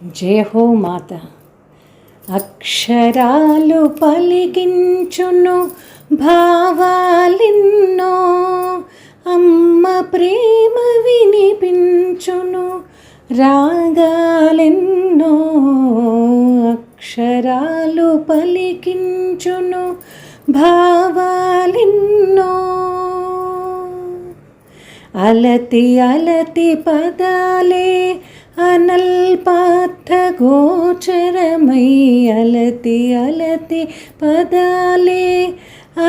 జయహో మాత అక్షరాలు పలికించును భావాలిన్నో అమ్మ ప్రేమ వినిపించును రాగాలెన్నో అక్షరాలు పలికించును భావాలిన్నో. అలతి అలతి పదాలే అనల్పార్థ గోచరమై అలతి అలతి పదాలే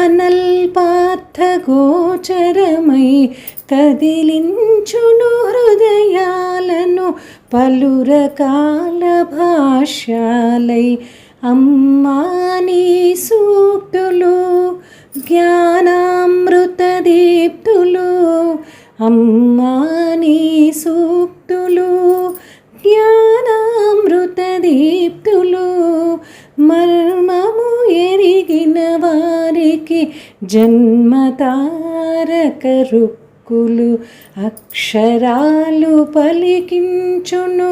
అనల్పార్థ గోచరమై కదిలించును హృదయాలను పలు రకాల భాష్యాలై. అమ్మాని సూక్తులు జ్ఞానామృత దీప్తులు. అమ్మాని సూక్తులు జ్ఞా దీప్తులు మర్మము ఎరిగిన వారికి జన్మతారక రుక్కులు అక్షరాలు పలికించును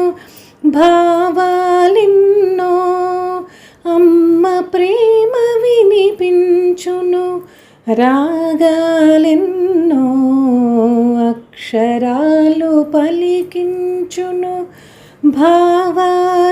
భావాలిన్నో అమ్మ ప్రేమ వినిపించును రాగాలెన్నో అక్షరాలు పలికించును భావాలెన్నో